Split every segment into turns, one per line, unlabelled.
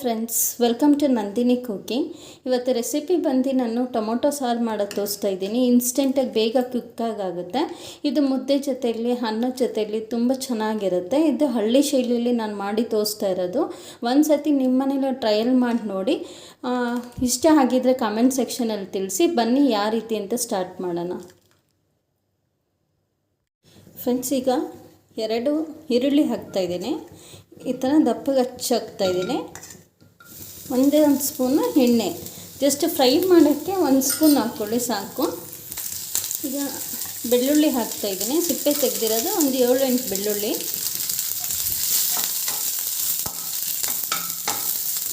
Friends welcome to Nandini cooking ಇವತ್ತು recipe ಬಂದು ನಾನು ಟೊಮೊಟೊ ಸಾರು ಮಾಡೋದು ತೋರಿಸ್ತಾ ಇದ್ದೀನಿ. ಇನ್ಸ್ಟೆಂಟಾಗಿ ಬೇಗ ಕುಕ್ಕಾಗುತ್ತೆ ಇದು ಮುದ್ದೆ ಜೊತೆಯಲ್ಲಿ ಅನ್ನ ಜೊತೆಯಲ್ಲಿ ತುಂಬ ಚೆನ್ನಾಗಿರುತ್ತೆ. ಇದು ಹಳ್ಳಿ ಶೈಲಿಯಲ್ಲಿ ನಾನು ಮಾಡಿ ತೋರಿಸ್ತಾ ಇರೋದು. ಒಂದು ಸತಿ ನಿಮ್ಮ ಮನೇಲಿ ಟ್ರಯಲ್ ಮಾಡಿ ನೋಡಿ. ಇಷ್ಟ ಆಗಿದ್ದರೆ ಕಮೆಂಟ್ ಸೆಕ್ಷನಲ್ಲಿ ತಿಳಿಸಿ. ಬನ್ನಿ ಯಾವ ರೀತಿ ಅಂತ ಸ್ಟಾರ್ಟ್ ಮಾಡೋಣ. ಫ್ರೆಂಡ್ಸ್ ಈಗ ಎರಡು ಈರುಳ್ಳಿ ಹಾಕ್ತಾಯಿದ್ದೀನಿ ಈ ಥರ ದಪ್ಪಗೆ ಹಚ್ಚಿ ಹಾಕ್ತಾಯಿದ್ದೀನಿ ಒಂದೇ ಒಂದು ಸ್ಪೂನು ಎಣ್ಣೆ. ಜಸ್ಟ್ ಫ್ರೈ ಮಾಡೋಕ್ಕೆ ಒಂದು ಸ್ಪೂನ್ ಹಾಕ್ಕೊಳ್ಳಿ ಸಾಕು. ಈಗ ಬೆಳ್ಳುಳ್ಳಿ ಹಾಕ್ತಾಯಿದ್ದೀನಿ ಸಿಪ್ಪೆ ತೆಗೆದಿರೋದು ಒಂದು ಏಳು ಎಂಟು ಬೆಳ್ಳುಳ್ಳಿ.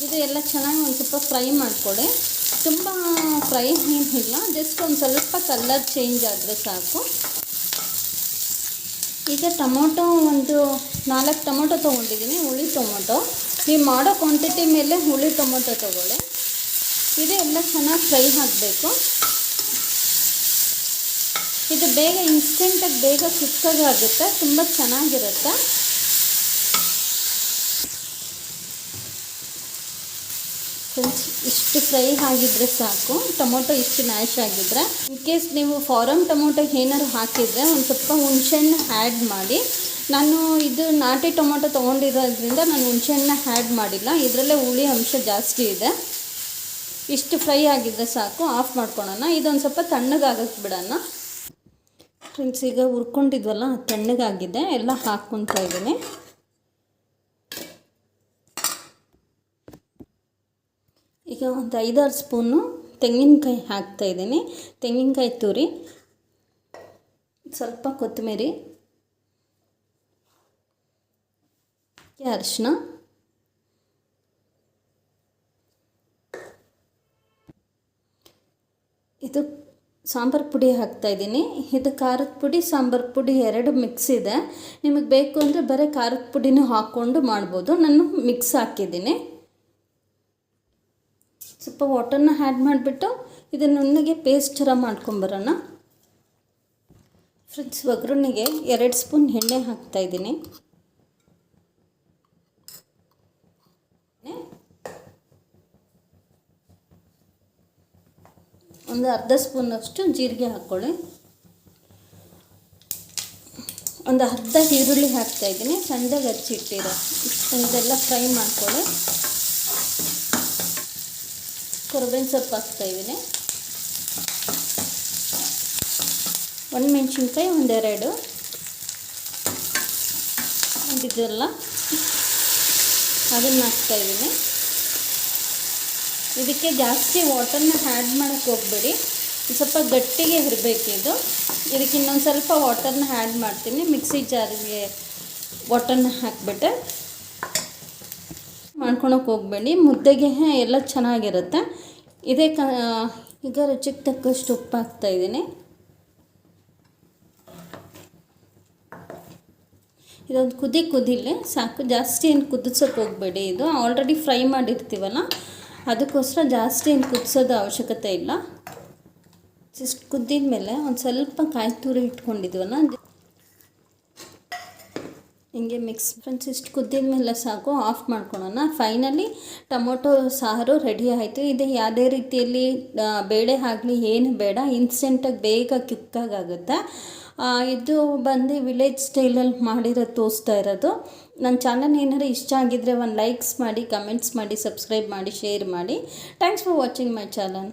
ಇದು ಎಲ್ಲ ಚೆನ್ನಾಗಿ ಒಂದು ಸ್ವಲ್ಪ ಫ್ರೈ ಮಾಡಿಕೊಳ್ಳಿ. ತುಂಬ ಫ್ರೈ ಏನಿಲ್ಲ ಜಸ್ಟ್ ಒಂದು ಸ್ವಲ್ಪ ಕಲರ್ ಚೇಂಜ್ ಆದರೆ ಸಾಕು. ಈಗ ಟೊಮೊಟೊ ಒಂದು ನಾಲ್ಕು ಟೊಮೊಟೊ ತೊಗೊಂಡಿದ್ದೀನಿ. ಹುಳಿ ಟೊಮೊಟೊ. ನೀವು ಮಾಡೋ ಕ್ವಾಂಟಿಟಿ ಮೇಲೆ ಹುಳಿ ಟೊಮೊಟೊ ತೊಗೊಳ್ಳಿ. ಇದು ಚೆನ್ನಾಗಿ ಫ್ರೈ ಹಾಕಬೇಕು ಇದು ಬೇಗ ಇನ್ಸ್ಟೆಂಟಾಗಿ ಬೇಗ ಕುಕ್ಕಾಗಿ ಆಗುತ್ತೆ, ತುಂಬ ಚೆನ್ನಾಗಿರುತ್ತೆ. ಇಷ್ಟು ಫ್ರೈ ಆಗಿದ್ರೆ ಸಾಕು, ಟೊಮೊಟೊ ಇಷ್ಟು ಮ್ಯಾಶ್ ಆಗಿದ್ರೆ. ಇನ್ ಕೇಸ್ ನೀವು ಫಾರಮ್ ಟೊಮೊಟೊ ಏನಾದ್ರು ಹಾಕಿದರೆ ಒಂದು ಸ್ವಲ್ಪ ಹುಣಸೆಹಣ್ಣು ಆ್ಯಡ್ ಮಾಡಿ ನಾನು ಇದು ನಾಟಿ ಟೊಮೊಟೊ ತೊಗೊಂಡಿರೋದ್ರಿಂದ ನಾನು ಹುಣಸೆಹಣ್ಣು ಆ್ಯಡ್ ಮಾಡಿಲ್ಲ. ಇದರಲ್ಲೇ ಹುಳಿ ಅಂಶ ಜಾಸ್ತಿ ಇದೆ. ಇಷ್ಟು ಫ್ರೈ ಆಗಿದ್ದರೆ ಸಾಕು ಆಫ್ ಮಾಡ್ಕೊಳೋಣ. ಇದೊಂದು ಸ್ವಲ್ಪ ತಣ್ಣಗಾಗಕ್ಕೆ ಬಿಡೋಣ. ಫ್ರೆಂಡ್ಸ್, ಈಗ ಹುರ್ಕೊಂಡಿದ್ವಲ್ಲ ತಣ್ಣಗಾಗಿದೆ. ಎಲ್ಲ ಹಾಕ್ಕೊತಾ ಇದ್ದೀನಿ. ಈಗ ಒಂದು ಐದಾರು ಸ್ಪೂನು ತೆಂಗಿನಕಾಯಿ ಹಾಕ್ತಾಯಿದ್ದೀನಿ ತೆಂಗಿನಕಾಯಿ ತುರಿ, ಸ್ವಲ್ಪ ಕೊತ್ತಂಬರಿ. ಅರಿಶಿನ? ಇದು ಸಾಂಬಾರು ಪುಡಿ ಹಾಕ್ತಾಯಿದ್ದೀನಿ ಇದು ಖಾರದ ಪುಡಿ, ಸಾಂಬಾರು ಪುಡಿ ಎರಡು ಮಿಕ್ಸ್ ಇದೆ. ನಿಮಗೆ ಬೇಕು ಅಂದರೆ ಬರೀ ಖಾರದ ಪುಡಿನೂ ಹಾಕ್ಕೊಂಡು ಮಾಡ್ಬೋದು. ನಾನು ಮಿಕ್ಸ್ ಹಾಕಿದ್ದೀನಿ. ಸ್ವಲ್ಪ ವಾಟರ್ನ ಆ್ಯಡ್ ಮಾಡಿಬಿಟ್ಟು ಇದನ್ನು ನುಣ್ಣಗೆ ಪೇಸ್ಟ್ ಥರ ಮಾಡ್ಕೊಂಬರೋಣ ಫ್ರಿಜ್ ಒಗ್ಗರಣೆಗೆ ಎರಡು ಸ್ಪೂನ್ ಎಣ್ಣೆ ಹಾಕ್ತಾಯಿದ್ದೀನಿ ಒಂದು ಅರ್ಧ ಸ್ಪೂನಷ್ಟು ಜೀರಿಗೆ ಹಾಕ್ಕೊಳ್ಳಿ ಒಂದು ಅರ್ಧ ಈರುಳ್ಳಿ ಹಾಕ್ತಾಯಿದ್ದೀನಿ ಸಣ್ಣದಾಗಿ ಹಚ್ಚಿಟ್ಟಿರೋ ಇದೆಲ್ಲ ಫ್ರೈ ಮಾಡ್ಕೊಳ್ಳಿ. ಕೊರಬೇವಿನ ಸೊಪ್ಪು ಹಾಕ್ತಾಯಿದ್ದೀನಿ ಒಂದು ಮೆಣಸಿನ್ಕಾಯಿ, ಒಂದೆರಡು. ಒಂದಿದೆಲ್ಲ ಅದನ್ನು ಹಾಕ್ತಾಯಿದ್ದೀನಿ ಇದಕ್ಕೆ ಜಾಸ್ತಿ ವಾಟರ್ನ ಹ್ಯಾಡ್ ಮಾಡೋಕ್ಕೆ ಹೋಗಬೇಡಿ. ಸ್ವಲ್ಪ ಗಟ್ಟಿಗೆ ಇರಬೇಕು ಇದು. ಇದಕ್ಕೆ ಇನ್ನೊಂದು ಸ್ವಲ್ಪ ವಾಟರ್ನ ಹ್ಯಾಡ್ ಮಾಡ್ತೀನಿ. ಮಿಕ್ಸಿ ಜಾರಿಗೆ ವಾಟರ್ನ ಹಾಕ್ಬಿಟ್ಟೆ ಮಾಡ್ಕೊಳಕ್ಕೆ ಹೋಗಬೇಡಿ. ಮುದ್ದೆಗೆ ಎಲ್ಲ ಚೆನ್ನಾಗಿರುತ್ತೆ. ಇದೇ ಕ ಈಗ ರುಚಿಗೆ ತಕ್ಕಷ್ಟು ಉಪ್ಪು ಹಾಕ್ತಾಯಿದ್ದೀನಿ ಇದೊಂದು ಕುದಿ ಕುದಿಲಿ ಸಾಕು. ಜಾಸ್ತಿ ಏನು ಕುದಿಸೋಕೆ ಹೋಗಬೇಡಿ ಇದು. ಆಲ್ರೆಡಿ ಫ್ರೈ ಮಾಡಿರ್ತೀವಲ್ಲ? ಅದಕ್ಕೋಸ್ಕರ ಜಾಸ್ತಿ ಏನು ಕುದಿಸೋದು ಅವಶ್ಯಕತೆ ಇಲ್ಲ. ಜಸ್ಟ್ ಕುದ್ದಿದ ಮೇಲೆ ಒಂದು ಸ್ವಲ್ಪ ಕಾಯಿ ತುರಿ ಇಟ್ಕೊಂಡಿದ್ವಲ್ಲ ಹಿಂಗೆ ಮಿಕ್ಸ್ ಫ್ರೆಂಡ್ಸ್ ಇಷ್ಟು ಕುದ್ದಿದ ಮೇಲೆ ಸಾಕು ಆಫ್ ಮಾಡ್ಕೊಳೋಣ. ಫೈನಲಿ ಟೊಮೊಟೊ ಸಾರು ರೆಡಿ ಆಯಿತು. ಇದು ಯಾವುದೇ ರೀತಿಯಲ್ಲಿ ಬೇಳೆ ಆಗಲಿ, ಏನು ಬೇಡ ಇನ್ಸ್ಟೆಂಟಾಗಿ ಬೇಗ ಕ್ವಿಕ್ಕಾಗುತ್ತೆ ಇದು ಬಂದು ವಿಲೇಜ್ ಸ್ಟೈಲಲ್ಲಿ ಮಾಡಿರೋ ತೋರಿಸ್ತಾ ಇರೋದು. ನನ್ನ ಚಾನಲ್ ಏನಾದ್ರು ಇಷ್ಟ ಆಗಿದ್ದರೆ ಒಂದು ಲೈಕ್ಸ್ ಮಾಡಿ ಕಮೆಂಟ್ಸ್ ಮಾಡಿ ಸಬ್ಸ್ಕ್ರೈಬ್ ಮಾಡಿ ಶೇರ್ ಮಾಡಿ. Thanks for watching my channel